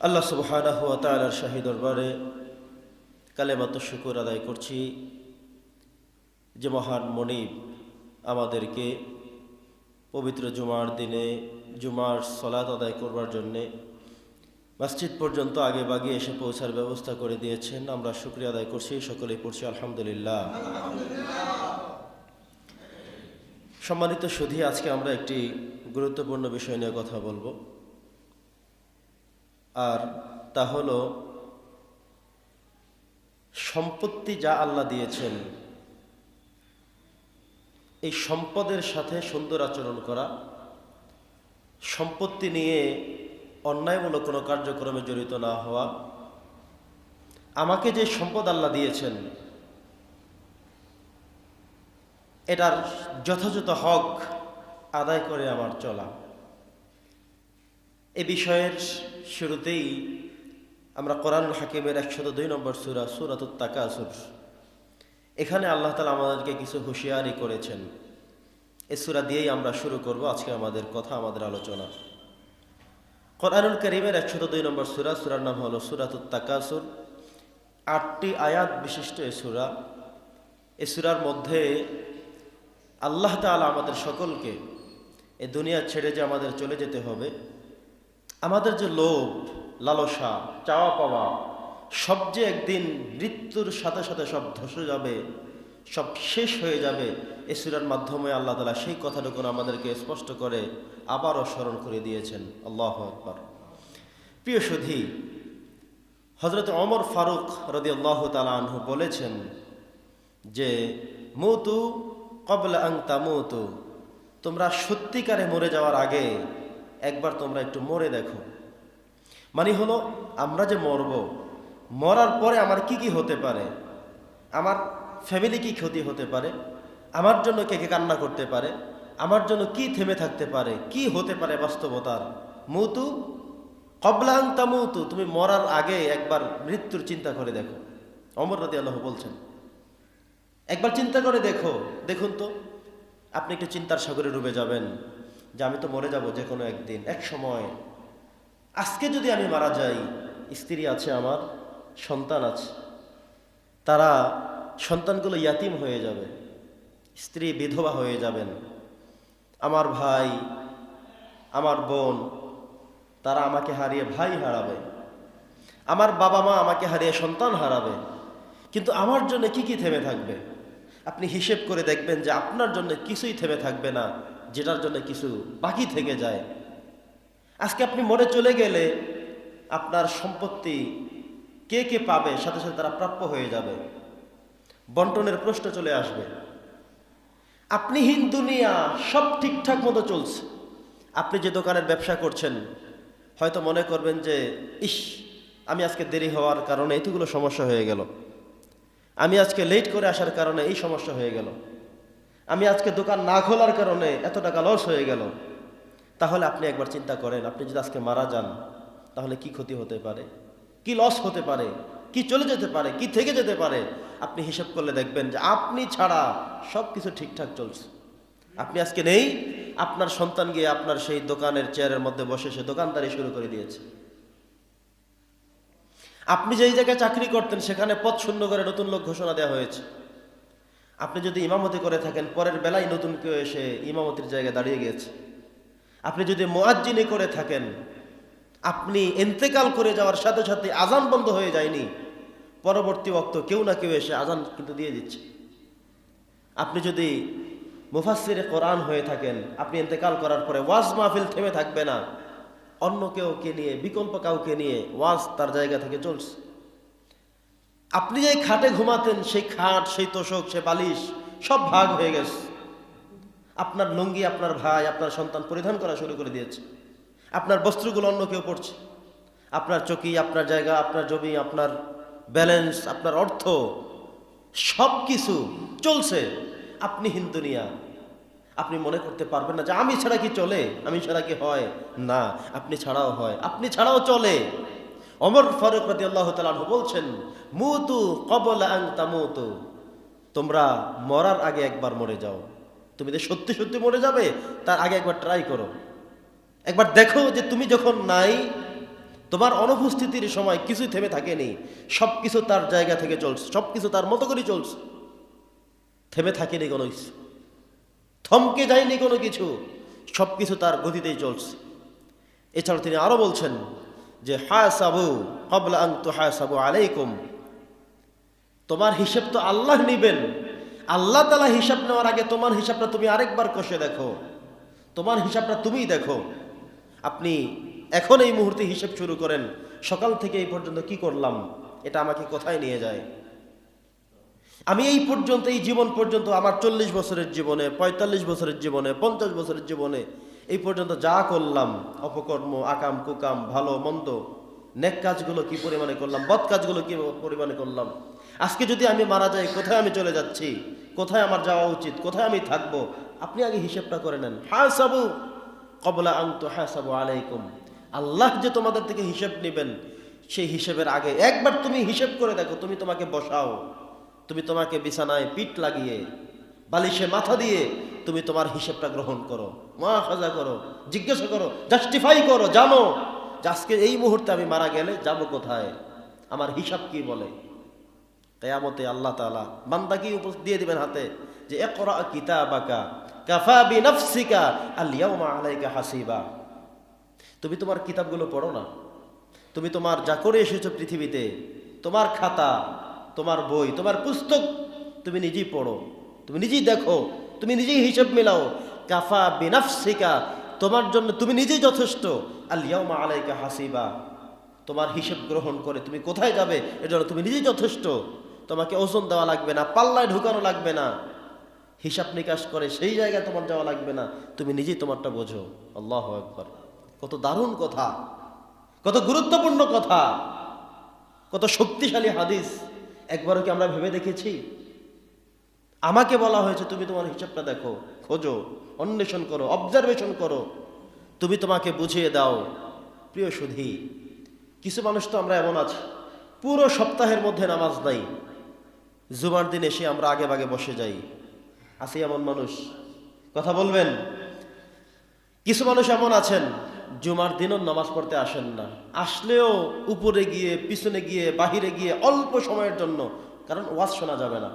আল্লাহ ওয়া শাহী দরবারে কালেমাত শুকুর আদায় করছি। যে মহান মনিব আমাদেরকে পবিত্র জুমার দিনে জুমার সলাত আদায় করবার জন্যে মসজিদ পর্যন্ত আগে বাগে এসে পৌঁছার ব্যবস্থা করে দিয়েছেন। আমরা শুক্রিয়া আদায় করছি, সকলেই পড়ছি আলহামদুলিল্লাহ। সম্মানিত সুধী, আজকে আমরা একটি গুরুত্বপূর্ণ বিষয় নিয়ে কথা বলব। আর তা হল সম্পত্তি যা আল্লাহ দিয়েছেন, এই সম্পদের সাথে সুন্দর আচরণ করা, সম্পত্তি নিয়ে অন্যায়মূলক কোনো কার্যক্রমে জড়িত না হওয়া, আমাকে যে সম্পদ আল্লাহ দিয়েছেন, এটার যথাযথ হক আদায় করে আমার চলা। এ বিষয়ের শুরুতেই আমরা কোরআনুল হাকিমের একশত দুই নম্বর সুরা, সুরাতুত তাকাসুর। এখানে আল্লাহ তালা আমাদেরকে কিছু হুঁশিয়ারি করেছেন। এ সুরা দিয়েই আমরা শুরু করব আজকে আমাদের কথা, আমাদের আলোচনা। কোরআনুল করিমের একশত দুই নম্বর সুরা, সুরার নাম হলো সুরাতুত তাকাসুর। আটটি আয়াত বিশিষ্ট এ সুরা। এ সুরার মধ্যে আল্লাহ তালা আমাদের সকলকে এ দুনিয়া ছেড়ে যে আমাদের চলে যেতে হবে আমাদের যে লোভ, লালসা চাওয়া পাওয়া সব যে একদিন মৃত্যুর সাথে সাথে সব ধসে যাবে, সব শেষ হয়ে যাবে, এ সুরার মাধ্যমে আল্লাহ তালা সেই কথাটুকু আমাদেরকে স্পষ্ট করে আবারও স্মরণ করে দিয়েছেন। আল্লাহ আকবর। প্রিয় সুধী হজরত অমর ফারুক রদি আল্লাহ তালু বলেছেন যে, মৌতু কবলা আং তামুতু। তোমরা সত্যিকারে মরে যাওয়ার আগে একবার তোমরা একটু মরে দেখো। মানে হলো, আমরা যে মরব, মরার পরে আমার কি কি হতে পারে? আমার ফ্যামিলি কি ক্ষতি হতে পারে? আমার জন্য কে কে কান্না করতে পারে? আমার জন্য কি থেমে থাকতে পারে? কি হতে পারে বাস্তবতার? মৌতু? কবলাং তামুতু তুমি মরার আগে একবার মৃত্যুর চিন্তা করে দেখো। অমর রাদি আল্লাহ বলছেন, একবার চিন্তা করে দেখো। দেখুন তো, আপনি একটু চিন্তার সাগরে ডুবে যাবেন। যে আমি তো মরে যাব যে কোনো একদিন, এক সময়। আজকে যদি আমি মারা যাই, স্ত্রী আছে আমার, সন্তান আছে, তারা সন্তানগুলো ইয়াতিম হয়ে যাবে, স্ত্রী বিধবা হয়ে যাবেন। আমার ভাই, আমার বোন, তারা আমাকে হারিয়ে ভাই হারাবে। আমার বাবা মা আমাকে হারিয়ে সন্তান হারাবে। কিন্তু আমার জন্য কি কি থেমে থাকবে? আপনি হিসেব করে দেখবেন যে আপনার জন্য কিছুই থেমে থাকবে না। যেটার জন্য কিছু বাকি থেকে যায়। আজকে আপনি মরে চলে গেলে আপনার সম্পত্তি কে কে পাবে, সাথে সাথে তারা প্রাপ্য হয়ে যাবে। বন্টনের প্রশ্ন চলে আসবে। আপনি হিন দুনিয়া, সব ঠিকঠাক মতো চলছে। আপনি যে দোকানের ব্যবসা করছেন, হয়তো মনে করবেন যে, ইস, আমি আজকে দেরি হওয়ার কারণে এতগুলো সমস্যা হয়ে গেল। আমি আজকে লেট করে আসার কারণে এই সমস্যা হয়ে গেল। আমি আজকে দোকান না খোলার কারণে এত টাকা লস হয়ে গেল। তাহলে আপনি একবার চিন্তা করেন, আপনি যদি আজকে মারা যান, তাহলে কি ক্ষতি হতে পারে? কি লস হতে পারে? কি চলে যেতে পারে? কি থেকে যেতে পারে? আপনি হিসাব করলে দেখবেন যে আপনি ছাড়া সব কিছু ঠিকঠাক চলছে। আপনি আজকে নেই, আপনার সন্তান গিয়ে আপনার সেই দোকানের চেয়ারের মধ্যে বসে সে দোকানদারি শুরু করে দিয়েছে। আপনি যেই জায়গায় চাকরি করতেন, সেখানে পথ শূন্য করে নতুন লোক ঘোষণা দেওয়া হয়েছে। আপনি যদি ইমামতি করে থাকেন, পরের বেলায় নতুন কেউ এসে ইমামতির জায়গায় দাঁড়িয়ে গিয়েছে। আপনি যদি মোয়াজ্জিনি করে থাকেন, আপনি এন্তেকাল করে যাওয়ার সাথে সাথে আজান বন্ধ হয়ে যায়নি। পরবর্তী বক্ত কেউ না কেউ এসে আজান কিন্তু দিয়ে দিচ্ছে। আপনি যদি মুফাসিরে কোরআন হয়ে থাকেন, আপনি এন্তেকাল করার পরে ওয়াজ মাহফিল থেমে থাকবে না। অন্য কেউকে নিয়ে, বিকল্প কাউকে নিয়ে ওয়াজ তার জায়গা থেকে চলছে। আপনি যে খাটে ঘুমাতেন, সেই খাট, সেই তোষক, সে বালিশ, সব ভাগ হয়ে গেছে। আপনার লুঙ্গি, আপনার ভাই, আপনার সন্তান পরিধান করা শুরু করে দিয়েছে। আপনার বস্ত্রগুলো অন্য কেউ পড়ছে আপনার চকি, আপনার জায়গা, আপনার জমি, আপনার ব্যালেন্স, আপনার অর্থ, সব কিছু চলছে। আপনি হিন্দুনিয়া। আপনি মনে করতে পারবেন না যে আমি ছাড়া কি চলে? আমি ছাড়া কি হয়? না, আপনি ছাড়াও হয়। আপনি ছাড়াও চলে। অমর ফারুক রাদি আল্লাহ তালু বলছেন, মুতু কবল আং তামুতু। তোমরা মরার আগে একবার মরে যাও। তুমি যে সত্যি সত্যি মরে যাবে, তার আগে একবার ট্রাই করো। একবার দেখো যে তুমি যখন নাই, তোমার অনুপস্থিতির সময় কিছুই থেমে থাকেনি। সব কিছু তার জায়গা থেকে চলছে সব কিছু তার মতো করে চলছে। থেমে থাকেনি কোনো কিছু। থমকে যায়নি কোনো কিছু। সব কিছু তার গতিতেই চলছে। এছাড়া তিনি আরও বলছেন যে হায় সাবু কবলা আং তো হায় সাবু আলাইকুম। তোমার হিসেব তো আল্লাহ নিবেন। আল্লাহ তালা হিসাব নেওয়ার আগে তোমার হিসাবটা তুমি আরেকবার কষে দেখো। তোমার হিসাবটা তুমিই দেখো। আপনি এখন এই মুহূর্তে হিসেব শুরু করেন। সকাল থেকে এই পর্যন্ত কি করলাম, এটা আমাকে কোথায় নিয়ে যায়? আমি এই পর্যন্ত, এই জীবন পর্যন্ত, আমার চল্লিশ বছরের জীবনে, পঁয়তাল্লিশ বছরের জীবনে, পঞ্চাশ বছরের জীবনে এই পর্যন্ত যা করলাম, অপকর্ম, আকাম, কুকাম, ভালো, মন্দ, নেক কাজগুলো কি পরিমাণে করলাম, বদ কাজগুলো কি পরিমাণে করলাম? আজকে যদি আমি মারা যাই, কোথায় আমি চলে যাচ্ছি? কোথায় আমার যাওয়া উচিত? কোথায় আমি থাকব? আপনি আগে হিসেবটা করে নেন। হ্যাঁ সাবু কবলা আন্ত হ্যাঁ সাবু আলাইকুম। আল্লাহ যে তোমাদের থেকে হিসেব নেবেন, সেই হিসেবের আগে একবার তুমি হিসেব করে দেখো, তুমি তোমাকে বসাও। তুমি তোমাকে বিছানায় পিঠ লাগিয়ে, বালিশে মাথা দিয়ে তুমি তোমার হিসেবটা গ্রহণ করো মা খাজা করো, জিজ্ঞাসা করো জাস্টিফাই করো, জানো যে আজকে এই মুহূর্তে আমি মারা গেলে যাব কোথায়? আমার হিসাব কি বলে? কেয়ামতে আল্লাহ তাআলা বান্দা কি দিয়ে দিবেন হাতে যে একরা কিতাবাকা, কাফা বিনাফসিকা, আল ইয়াউমা আলাইকা হাসিবা। তুমি তোমার কিতাবগুলো পড়ো না। তুমি তোমার যা করে এসেছ পৃথিবীতে, তোমার খাতা, তোমার বই, তোমার পুস্তক তুমি নিজেই পড়ো, তুমি নিজেই দেখো তুমি নিজেই হিসাব মিলাও। কাফা বিনাফসিকা, তোমার জন্য তুমি নিজেই যথেষ্ট। আলিয়াউমা আলাইকা হাসিবা, তোমার হিসেব গ্রহণ করে তুমি কোথায় যাবে, এর জন্য তুমি নিজেই যথেষ্ট। তোমাকে ওজন দেওয়া লাগবে না, পাল্লায় ঢুকানো লাগবে না। হিসাব নিকাশ করে সেই জায়গায় তোমার যাওয়া লাগবে না, তুমি নিজেই তোমারটা বোঝো। আল্লাহ একবার কত দারুণ কথা, কত গুরুত্বপূর্ণ কথা, কত শক্তিশালী হাদিস। একবারও কি আমরা ভেবে দেখেছি? আমাকে বলা হয়েছে, তুমি তোমার হিসাবটা দেখো, খোঁজো, অন্বেষণ করো অবজারভেশন করো। তুমি তোমাকে বুঝিয়ে দাও। প্রিয় সুধী, কিছু মানুষ তো আমরা এমন আছি, পুরো সপ্তাহের মধ্যে নামাজ নাই। জুমার দিন এসে আমরা আগে বাগে বসে যাই। আসি এমন মানুষ। কথা বলবেন? কিছু মানুষ এমন আছেন, জুমার দিনও নামাজ পড়তে আসেন না। আসলেও উপরে গিয়ে, পিছনে গিয়ে, বাহিরে গিয়ে অল্প সময়ের জন্য, কারণ ওয়াজ শোনা যাবে না।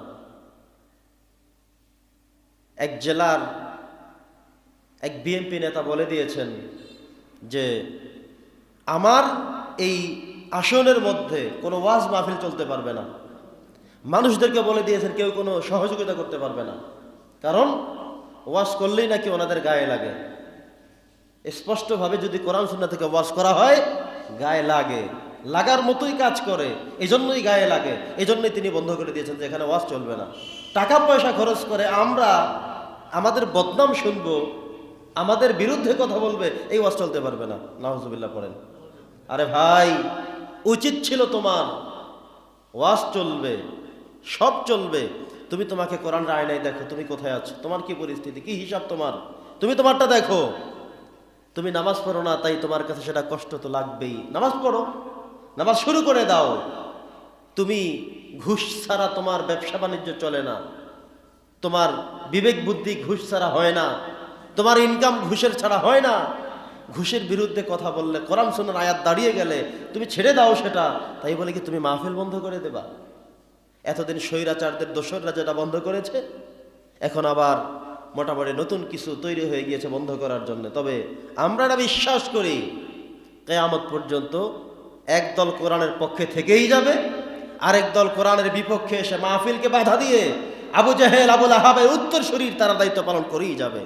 এক জেলার এক বিএনপি নেতা বলে দিয়েছেন যে, আমার এই আসনের মধ্যে কোনো ওয়াজ মাহফিল চলতে পারবে না। মানুষদেরকে বলে দিয়েছেন কেউ কোনো সহযোগিতা করতে পারবে না। কারণ ওয়াজ করলেই নাকি ওনাদের গায়ে লাগে। স্পষ্টভাবে যদি কোরআন সুন্না থেকে ওয়াজ করা হয়, গায়ে লাগে। লাগার মতোই কাজ করে এই জন্যই গায়ে লাগে। এই জন্যই তিনি বন্ধ করে দিয়েছেন যে, এখানে ওয়াজ চলবে না। টাকা পয়সা খরচ করে আমরা আমাদের বদনাম শুনব, আমাদের বিরুদ্ধে কথা বলবে, এই ওয়াজ চলতে পারবে না। নাহজুবিল্লাহ পড়েন। আরে ভাই, উচিত ছিল তোমার। ওয়াজ চলবে, সব চলবে। তুমি তোমাকে কোরআন আয়নায় দেখো, তুমি কোথায় আছো? তোমার কি পরিস্থিতি? কি হিসাব তোমার? তুমি তোমারটা দেখো। তুমি নামাজ পড়ো না, তাই তোমার কাছে সেটা কষ্ট তো লাগবেই। নামাজ পড়ো, নামাজ শুরু করে দাও। তুমি ঘুষ ছাড়া তোমার ব্যবসা বাণিজ্য চলে না। তোমার বিবেক বুদ্ধি ঘুষ ছাড়া হয় না, তোমার ইনকাম ঘুষের ছাড়া হয় না। ঘুষের বিরুদ্ধে কথা বললে, কোরআন সোনার আয়াত দাঁড়িয়ে গেলে তুমি ছেড়ে দাও সেটা, তাই বলে কি তুমি মাহফিল বন্ধ করে দেবা? এতদিন স্বৈরাচারদের দোসররা যেটা বন্ধ করেছে, এখন আবার মোটামুটি নতুন কিছু তৈরি হয়ে গিয়েছে বন্ধ করার জন্য। তবে আমরা না বিশ্বাস করি, কেয়ামত পর্যন্ত একদল কোরআনের পক্ষে থেকেই যাবে, আরেক দল কোরআনের বিপক্ষে এসে মাহফিলকে বাধা দিয়ে আবু জাহেল আবুল আহাবের উত্তর শরীর তারা দায়িত্ব পালন করেই যাবে।